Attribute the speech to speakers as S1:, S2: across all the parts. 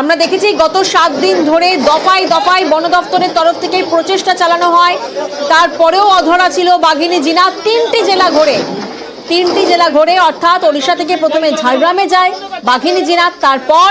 S1: আমরা দেখেছি গত সাত দিন ধরে দফায় দফায় বন দফতরের তরফ থেকে প্রচেষ্টা চালানো হয়। তারপরেও অধরা ছিল বাঘিনী জিনা। তিনটি জেলা ঘোরে, তিনটি জেলা ঘোরে, অর্থাৎ ওড়িশা থেকে প্রথমে ঝাড়গ্রামে যায় বাঘিনী জিনা, তারপর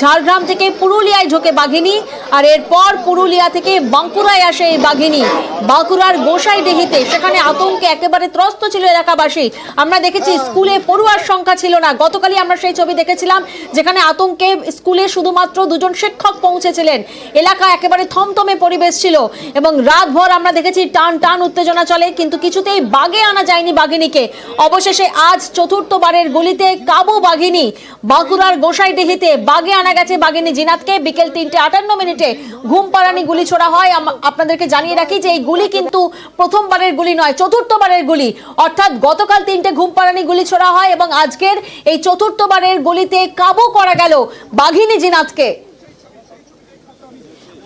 S1: ঝাড়গ্রাম থেকে পুরুলিয়ায় ঢোকে বাঘিনী, আর এরপর পুরুলিয়া থেকে বাঁকুড়ায় আসে এই বাঘিনী। বাঁকুড়ার গোসাইডিহিতে সেখানে আতঙ্কে একেবারে ত্রস্ত ছিল এলাকাবাসী। আমরা দেখেছি স্কুলে পড়ুয়ার সংখ্যা ছিল না। গতকালই আমরা সেই ছবি দেখেছিলাম, যেখানে আতঙ্কে স্কুলে শুধুমাত্র দুজন শিক্ষক পৌঁছেছিলেন। এলাকা একেবারে থমথমে পরিবেশ ছিল এবং রাতভর আমরা দেখেছি টান টান উত্তেজনা চলে, কিন্তু কিছুতেই বাগে আনা যায়নি বাঘিনীকে। অবশেষে আজ চতুর্থবারের গলিতে কাবু বাঘিনী বাঁকুড়ার গোসাইডিহিতে বাগে আনা গেছে বাঘিনী জিনাতকে। বিকেল তিনটে আটান্ন মিনিটে ঘুম পাড়ানি গুলি ছোড়া হয়। আপনাদেরকে জানিয়ে রাখি যে এই গুলি কিন্তু প্রথমবারের গুলি নয়, চতুর্থবারের গুলি। অর্থাৎ গতকাল তিনটে ঘুম পাড়ানি গুলি ছোড়া হয় এবং আজকের এই চতুর্থবারের গুলিতে কাবু করা গেল বাঘিনী জিনাতকে।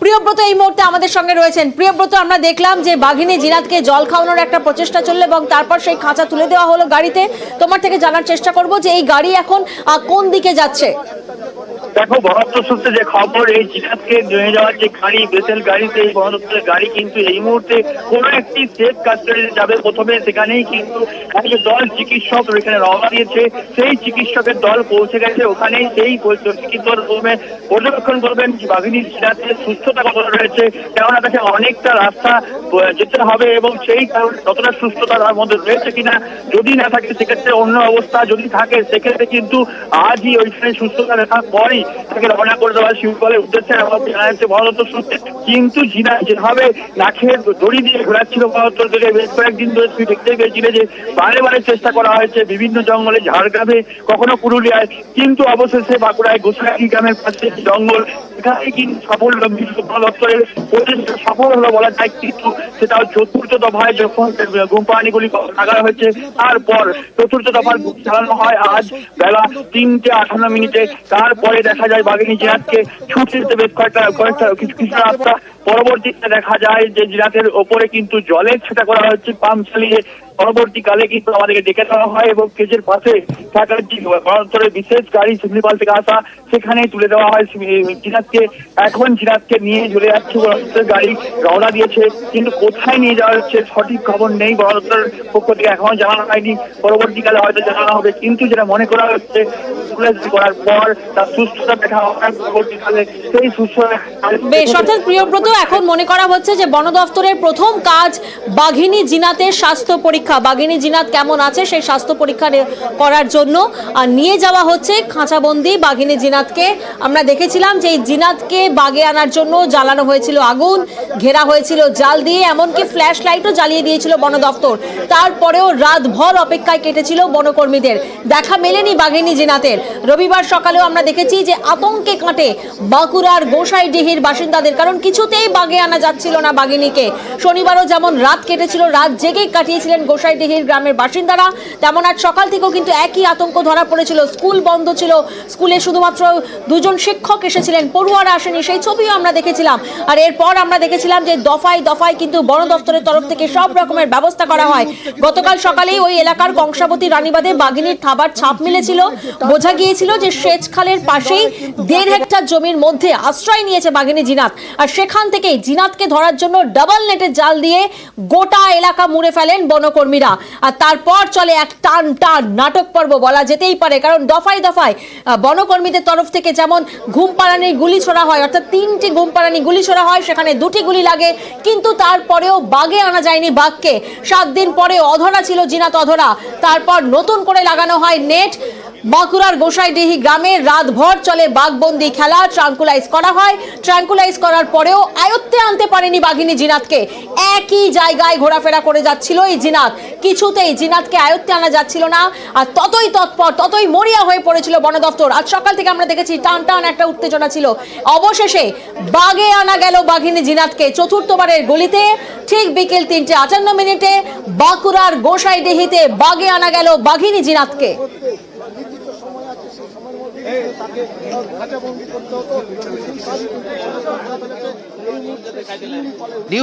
S1: প্রিয়ব্রত এই মুহূর্তে আমাদের সঙ্গে রয়েছেন। প্রিয়ব্রত, আমরা দেখলাম যে বাঘিনী জিনাতকে জল খাওয়ানোর একটা প্রচেষ্টা চলল এবং তারপর সেই খাঁচা তুলে দেওয়া হলো গাড়িতে। তোমার থেকে জানার চেষ্টা করব যে এই গাড়ি এখন কোন দিকে যাচ্ছে?
S2: দেখো বহত্তর সূত্রে যে খবর, এই জিনাতকে নিয়ে যাওয়ার যে গাড়ি, বেসেল গাড়িতে এই বহত্তরের গাড়ি কিন্তু এই মুহূর্তে কোনো একটি সেফ কাস্টডিতে যাবে। প্রথমে সেখানেই কিন্তু এক দল চিকিৎসক এখানে রওনা দিয়েছে। সেই চিকিৎসকের দল পৌঁছে গেছে। ওখানেই সেই চিকিৎসক প্রথমে পর্যবেক্ষণ করবেন বাঘিনী জিনাতের সুস্থতা কতটা রয়েছে। কেননা, তাকে অনেকটা রাস্তা যেতে হবে এবং সেই কারণে কতটা সুস্থতা তার মধ্যে রয়েছে কিনা যদি না থাকে, সেক্ষেত্রে অন্য অবস্থা যদি থাকে, সেক্ষেত্রে কিন্তু আজই ওইখানে সুস্থতা দেখার পরই তাকে করে উদ্দেশ্যে কিন্তু জিনা যেভাবে দড়ি দিয়ে ঘোরাচ্ছিল থেকে বেশ কয়েকদিন ধরে দেখতেই পেয়েছিলে যে বারে বারে চেষ্টা করা হয়েছে বিভিন্ন জঙ্গলে ঝাড়গ্রামে, কখনো পুরুলিয়ায়। কিন্তু অবশেষে বাঁকুড়ায় গ্রামের পাশে জঙ্গল এখানে কিন্তু সফল দপ্তরের প্রচেষ্টা সফল হলো বলা যায়, কিন্তু সেটাও চতুর্থ দফায় যখন হয়েছে, তারপর চতুর্থ দফার চালানো হয়। আজ বেলা তিনটে আঠান্ন মিনিটে। তারপরে দেখা যায় বাঘিনী জিরাতকে। ছুটে যেতে বেশ কয়েকটা কয়েকটা, কিছু কিছু রাস্তা পরবর্তীতে দেখা যায় যে জিরাতের ওপরে কিন্তু জলের ছেটা করা হচ্ছে পাম্প চালিয়ে। পরবর্তীকালে কিন্তু আমাদেরকে ডেকে দেওয়া হয় এবং কেজের পাশে থাকার যে বনান্তরের বিশেষ গাড়ি শিমলিপাল থেকে আসা সেখানেই তুলে দেওয়া হয় জিনাতকে এখন জিনাতকে নিয়ে চলে যাচ্ছে বনান্তরের গাড়ি, রওনা দিয়েছে, কিন্তু কোথায় নিয়ে যাওয়া হচ্ছে সঠিক খবর নেই বনান্তরের পক্ষ থেকে এখনও জানানো হয়নি। পরবর্তীকালে হয়তো জানানো হবে, কিন্তু যেটা মনে করা হচ্ছে অ্যাম্বুলেন্স করার পর তার সুস্থতা দেখা সেই সুস্থতা
S1: বেশ, অর্থাৎ প্রিয়ব্রত, এখন মনে করা হচ্ছে যে বন দপ্তরের প্রথম কাজ বাঘিনী জিনাতের স্বাস্থ্য পরীক্ষা। বাঘিনী জিনাত কেমন আছে সেই স্বাস্থ্য পরীক্ষা করার জন্য? আর নিয়ে যাওয়া হচ্ছে খাঁচাবন্দি বাঘিনী জিনাতকে। আমরা দেখেছিলাম যে এই জিনাতকে বাগে আনার জন্য জ্বালানো হয়েছিল আগুন, ঘেরা হয়েছিল জাল দিয়ে, এমনকি ফ্ল্যাশ লাইটও জ্বালিয়ে দিয়েছিল বন দপ্তর। তারপরেও রাতভর অপেক্ষায় কেটেছিল বনকর্মীদের। দেখা মেলেনি বাঘিনী জিনাতের। রবিবার সকালেও আমরা দেখেছি যে আতঙ্কে কাটে বাঁকুড়ার গোসাইডিহির বাসিন্দাদের, কারণ কিছুতেই বাগে আনা যাচ্ছিল না বাঘিনীকে। শনিবারও যেমন রাত কেটেছিল, রাত জেগে কাটিয়েছিলেন গোসাইডিহির গ্রামের বাসিন্দারা, তেমন আজ সকাল থেকেও কিন্তু একই আতঙ্ক ধরা পড়েছিল। স্কুল বন্ধ ছিল, স্কুলে শুধুমাত্র দুজন শিক্ষক এসেছিলেন, পড়ুয়ারা আসেনি, সেই ছবিও আমরা দেখেছিলাম। আর এরপর আমরা দেখেছিলাম যে দফায় দফায় কিন্তু বন দপ্তরের তরফ থেকে সব রকমের ব্যবস্থা করা হয়। গতকাল সকালেই ওই এলাকার কংসাবতী রানীবাদে বাঘিনীর থাবার ছাপ মিলেছিল। বোঝা গিয়েছিল যে সেচ খালের পাশেই দেড় হেক্টর জমির মধ্যে আশ্রয় নিয়েছে বাঘিনী জিনাত। আর সেখান থেকেই জিনাতকে ধরার জন্য ডাবল নেটের জাল দিয়ে গোটা এলাকা মুড়ে ফেলেন বনকর্মীরা। আর তারপর চলে এক টান টান নাটক পর্ব বলা যেতেই পারে, কারণ দফায় দফায় বনকর্মীদের তরফ থেকে যেমন ঘুম পাড়ানির গুলি ছোড়া হয়, অর্থাৎ তিনটি ঘুম পাড়ানি গুলি ছোড়া হয়, সেখানে দুটি গুলি লাগে, কিন্তু তারপরেও বাগে আনা যায়নি বাঘকে। সাত দিন পরে অধরা ছিল জিনাত অধরা। তারপর নতুন করে লাগানো হয় নেট। বাঁকুড়ার গোসাইডিহি গ্রামে রাতভর চলে বাঘবন্দি খেলা। ট্রাঙ্কুলাইজ করা হয়। ট্রাঙ্কুলাইজ করার পরেও আয়ত্তে আনতে পারেনি বাঘিনী জিনাতকে। একই জায়গায় ঘোরাফেরা করে যাচ্ছিল এই জিনাত। কিছুতেই জিনাতকে আয়ত্তে আনা যাচ্ছিল না। আর ততই তৎপর, ততই মরিয়া হয়ে পড়েছিল বন দপ্তর আজ সকাল থেকে আমরা দেখেছি টান টান একটা উত্তেজনা ছিল। অবশেষে বাগে আনা গেল বাঘিনী জিনাতকে চতুর্থবারের গলিতে। ঠিক বিকেল তিনটে আটান্ন মিনিটে বাঁকুড়ার গোসাইডিহিতে বাগে আনা গেল বাঘিনী জিনাতকে।
S3: নিউজ